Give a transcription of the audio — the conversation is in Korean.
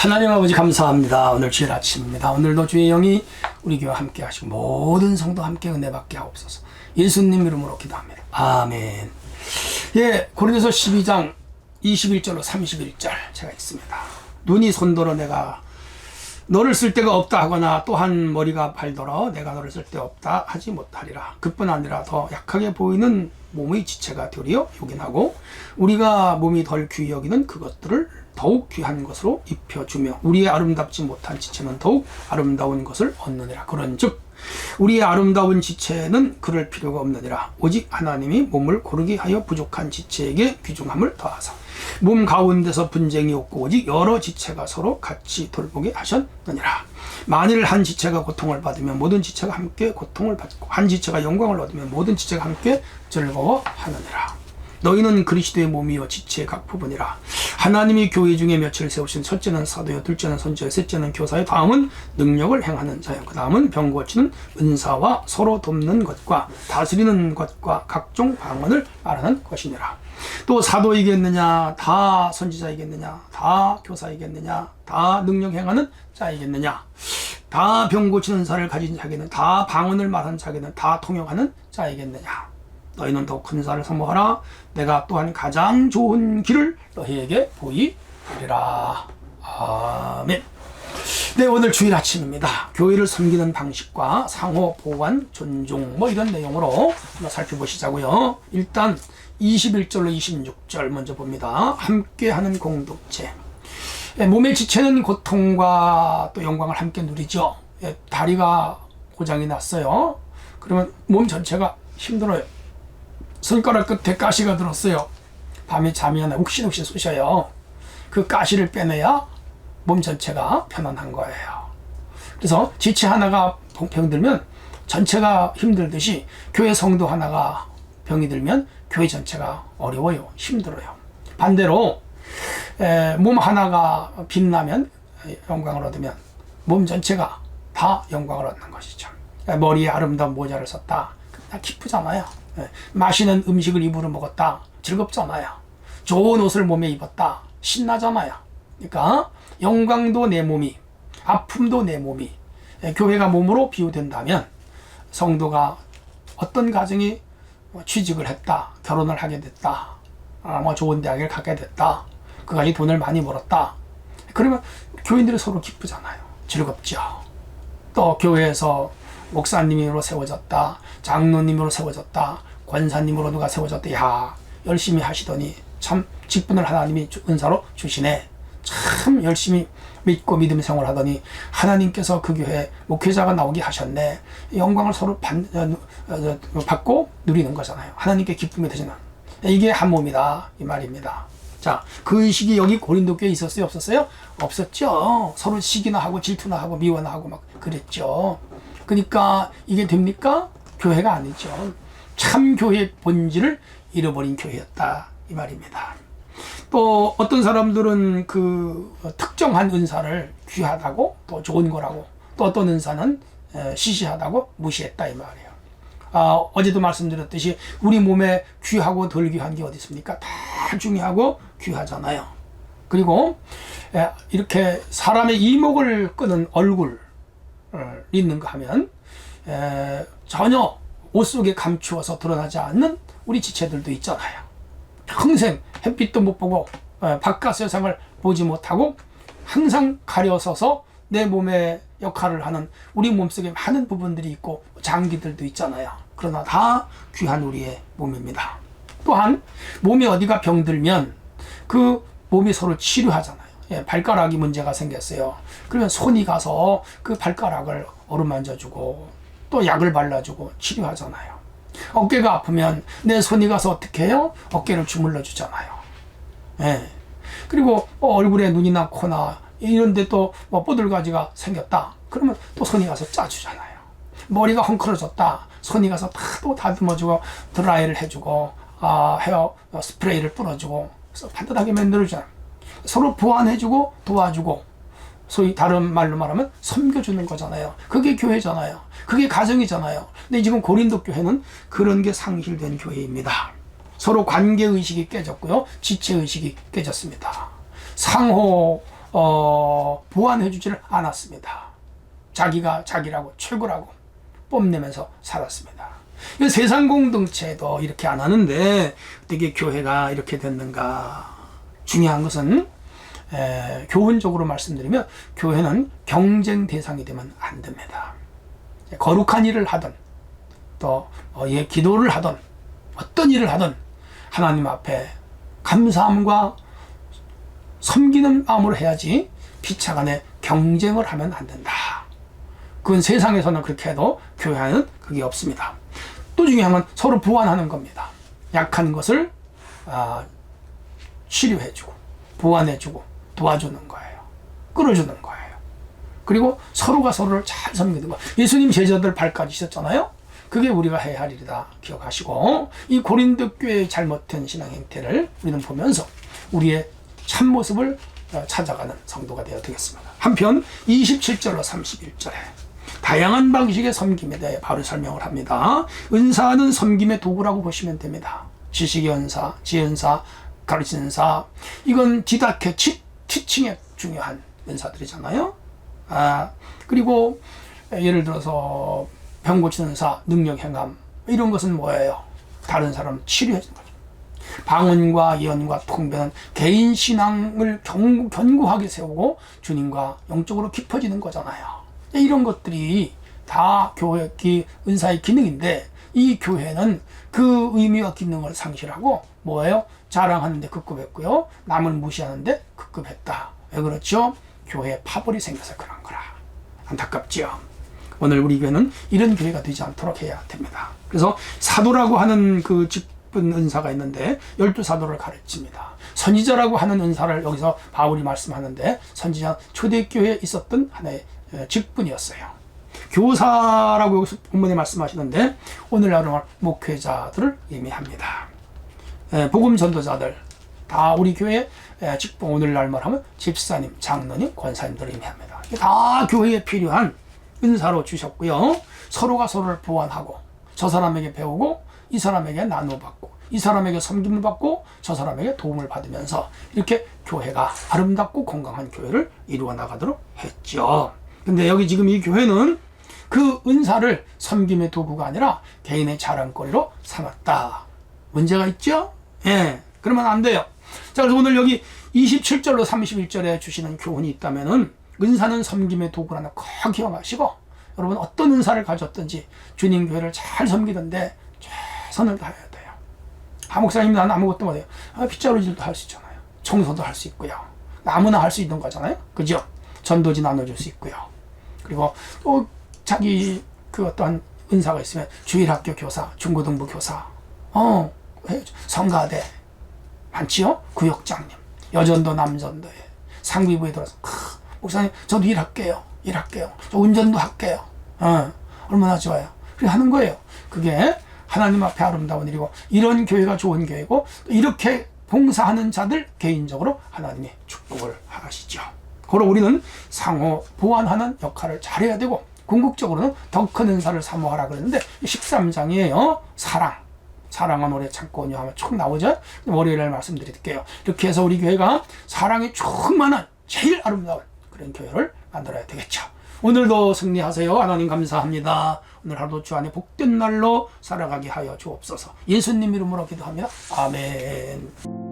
하나님 아버지 감사합니다. 오늘 주일 아침입니다. 오늘도 주의 영이 우리 교회 함께 하시고 모든 성도 함께 은혜 받게 하옵소서. 예수님 이름으로 기도합니다. 아멘. 예, 고린도서 12장 21절로 31절 제가 있습니다. 눈이 손더러 내가 너를 쓸 데가 없다 하거나 또한 머리가 발더러 내가 너를 쓸데 없다 하지 못하리라. 그뿐 아니라 더 약하게 보이는 몸의 지체가 되리어 요긴하고 우리가 몸이 덜 귀히 여기는 그것들을 더욱 귀한 것으로 입혀주며 우리의 아름답지 못한 지체는 더욱 아름다운 것을 얻느니라. 그런즉 우리의 아름다운 지체는 그럴 필요가 없느니라. 오직 하나님이 몸을 고르게 하여 부족한 지체에게 귀중함을 더하사 몸 가운데서 분쟁이 없고 오직 여러 지체가 서로 같이 돌보게 하셨느니라. 만일 한 지체가 고통을 받으면 모든 지체가 함께 고통을 받고 한 지체가 영광을 얻으면 모든 지체가 함께 즐거워하느니라. 너희는 그리스도의 몸이요 지체의 각 부분이라. 하나님이 교회 중에 며칠 세우신 첫째는 사도요 둘째는 선지요 셋째는 교사요. 다음은 능력을 행하는 자요. 그 다음은 병 고치는 은사와 서로 돕는 것과 다스리는 것과 각종 방언을 말하는 것이니라. 또 사도이겠느냐 다 선지자이겠느냐 다 교사이겠느냐 다 능력 행하는 자이겠느냐 다 병 고치는 자를 가진 자에게는 다 방언을 말하는 자에게는 다 통역하는 자이겠느냐 너희는 더 큰 사를 사모하라. 내가 또한 가장 좋은 길을 너희에게 보이리라. 아멘. 네, 오늘 주일 아침입니다. 교회를 섬기는 방식과 상호 보완, 존중, 뭐 이런 내용으로 살펴보시자고요. 일단 21절로 26절 먼저 봅니다. 함께하는 공동체. 예, 몸의 지체는 고통과 또 영광을 함께 누리죠. 예, 다리가 고장이 났어요. 그러면 몸 전체가 힘들어요. 손가락 끝에 가시가 들었어요. 밤에 잠이. 욱신욱신 쑤셔요. 그 가시를 빼내야 몸 전체가 편안한 거예요. 그래서 지체 하나가 병 들면 전체가 힘들듯이 교회 성도 하나가 병이 들면 교회 전체가 어려워요. 힘들어요. 반대로 에, 몸 하나가 빛나면 영광을 얻으면 몸 전체가 다 영광을 얻는 것이죠. 머리에 아름다운 모자를 썼다. 기쁘잖아요. 예, 맛있는 음식을 입으로 먹었다. 즐겁잖아요. 좋은 옷을 몸에 입었다. 신나잖아요. 그러니까 영광도 내 몸이, 아픔도 내 몸이, 예, 교회가 몸으로 비유된다면 성도가 어떤 가정이 취직을 했다, 결혼을 하게 됐다, 아, 뭐 좋은 대학을 가게 됐다, 그가지 돈을 많이 벌었다. 그러면 교인들이 서로 기쁘잖아요. 즐겁죠. 또 교회에서 목사님으로 세워졌다, 장로님으로 세워졌다, 권사님으로 누가 세워졌다. 야 열심히 하시더니 참 직분을 하나님이 은사로 주시네. 참 열심히 믿고 믿음 생활하더니 하나님께서 그 교회 목회자가 나오게 하셨네. 영광을 서로 받, 어, 어, 받고 누리는 거잖아요. 하나님께 기쁨이 되시는. 이게 한 몸이다. 이 말입니다. 자, 그 의식이 여기 고린도 교회에 있었어요? 없었어요? 없었죠. 서로 시기나 하고 질투나 하고 미워나 하고 막 그랬죠. 그러니까 이게 됩니까? 교회가 아니죠. 참 교회의 본질을 잃어버린 교회였다. 이 말입니다. 또 어떤 사람들은 그 특정한 은사를 귀하다고 또 좋은 거라고 또 어떤 은사는 시시하다고 무시했다 이 말이에요. 아, 어제도 말씀드렸듯이 우리 몸에 귀하고 덜 귀한 게 어디 있습니까? 다 중요하고 귀하잖아요. 그리고 이렇게 사람의 이목을 끄는 얼굴 있는가 하면 에, 전혀 옷 속에 감추어서 드러나지 않는 우리 지체들도 있잖아요. 평생 햇빛도 못 보고 에, 바깥 세상을 보지 못하고 항상 가려서서 내 몸의 역할을 하는 우리 몸속에 많은 부분들이 있고 장기들도 있잖아요. 그러나 다 귀한 우리의 몸입니다. 또한 몸이 어디가 병들면 그 몸이 서로 치료하잖아요. 예, 발가락이 문제가 생겼어요. 그러면 손이 가서 그 발가락을 어루만져주고 또 약을 발라주고 치료하잖아요. 어깨가 아프면 내 손이 가서 어떻게 해요? 어깨를 주물러 주잖아요. 예. 그리고 뭐 얼굴에 눈이나 코나 이런데 또 뭐 뽀들가지가 생겼다. 그러면 또 손이 가서 짜주잖아요. 머리가 헝클어졌다. 손이 가서 다또 다듬어주고 드라이를 해주고 아, 헤어 스프레이를 뿌려주고 반듯하게 만들어주잖아요. 서로 보완해주고 도와주고 소위 다른 말로 말하면 섬겨주는 거잖아요. 그게 교회잖아요. 그게 가정이잖아요. 근데 지금 고린도 교회는 그런 게 상실된 교회입니다. 서로 관계 의식이 깨졌고요. 지체 의식이 깨졌습니다. 상호 어, 보완해주지를 않았습니다. 자기가 자기라고 최고라고 뽐내면서 살았습니다. 이 세상 공동체도 이렇게 안 하는데 어떻게 교회가 이렇게 됐는가? 중요한 것은 에, 교훈적으로 말씀드리면 교회는 경쟁 대상이 되면 안 됩니다. 거룩한 일을 하든 또 어, 예, 기도를 하든 어떤 일을 하든 하나님 앞에 감사함과 섬기는 마음으로 해야지 피차 간에 경쟁을 하면 안 된다. 그건 세상에서는 그렇게 해도 교회는 그게 없습니다. 또 중요한 건 서로 보완하는 겁니다. 약한 것을 아, 치료해주고 보완해주고 도와주는 거예요. 끌어주는 거예요. 그리고 서로가 서로를 잘 섬기는 거. 예수님 제자들 발까지셨잖아요. 그게 우리가 해야 할 일이다 기억하시고 이 고린도 교회의 잘못된 신앙 행태를 우리는 보면서 우리의 참 모습을 어, 찾아가는 성도가 되어야 되겠습니다. 한편 27절로 31절에 다양한 방식의 섬김에 대해 바로 설명을 합니다. 은사는 섬김의 도구라고 보시면 됩니다. 지식의 은사, 지은사, 가르치는 은사, 이건 디다케 치, 티칭에 중요한 은사들이잖아요. 아, 그리고 예를 들어서 병 고치는 사, 능력 행함 이런 것은 뭐예요? 다른 사람을 치료해 거죠. 방언과 예언과 통변은 개인 신앙을 견고, 견고하게 세우고 주님과 영적으로 깊어지는 거잖아요. 이런 것들이 다 교회 기 은사의 기능인데 이 교회는 그 의미와 기능을 상실하고 뭐예요? 자랑하는데 급급했고요. 남을 무시하는데 급급했다. 왜 그렇죠? 교회에 파벌이 생겨서 그런 거라. 안타깝지요. 오늘 우리 교회는 이런 교회가 되지 않도록 해야 됩니다. 그래서 사도라고 하는 그 직분 은사가 있는데 열두 사도를 가르칩니다. 선지자라고 하는 은사를 여기서 바울이 말씀하는데 선지자 초대교회에 있었던 하나의 에, 직분이었어요. 교사라고 여기서 본문에 말씀하시는데 오늘날 목회자들을 의미합니다. 에, 복음 전도자들 다 우리 교회 에, 직분 오늘날 말하면 집사님, 장로님, 권사님들을 의미합니다. 다 교회에 필요한 은사로 주셨고요. 서로가 서로를 보완하고 저 사람에게 배우고 이 사람에게 나눠받고 이 사람에게 섬김을 받고 저 사람에게 도움을 받으면서 이렇게 교회가 아름답고 건강한 교회를 이루어 나가도록 했죠. 근데 여기 지금 이 교회는 그 은사를 섬김의 도구가 아니라 개인의 자랑거리로 삼았다. 문제가 있죠? 예. 그러면 안 돼요. 자, 그래서 오늘 여기 27절로 31절에 주시는 교훈이 있다면은 은사는 섬김의 도구라는 거 기억하시고 여러분 어떤 은사를 가졌든지 주님 교회를 잘 섬기던데 최선을 다해야 돼요. 아 목사님 나는 아무것도 못해요. 아, 빗자루질도 할 수 있잖아요. 청소도 할 수 있고요. 아무나 할 수 있는 거잖아요. 그죠? 전도지 나눠줄 수 있고요. 그리고 또 자기 그 어떠한 은사가 있으면 주일학교 교사, 중고등부 교사, 어 성가대 많지요? 구역장님, 여전도 남전도에 상비부에 들어서 크, 목사님 저도 일할게요. 일할게요. 저 운전도 할게요. 어, 얼마나 좋아요. 그렇게 하는 거예요. 그게 하나님 앞에 아름다운 일이고 이런 교회가 좋은 교회고 이렇게 봉사하는 자들 개인적으로 하나님이 축복을 하시죠. 그러 우리는 상호 보완하는 역할을 잘해야 되고 궁극적으로는 더 큰 은사를 사모하라 그랬는데 13장이에요. 사랑. 사랑은 오래 참고 온유 하면 쭉 나오죠? 월요일에 말씀드릴게요. 이렇게 해서 우리 교회가 사랑이 충만한 제일 아름다운 그런 교회를 만들어야 되겠죠. 오늘도 승리하세요. 하나님 감사합니다. 오늘 하루도 주 안에 복된 날로 살아가게 하여 주옵소서. 예수님 이름으로 기도합니다. 아멘.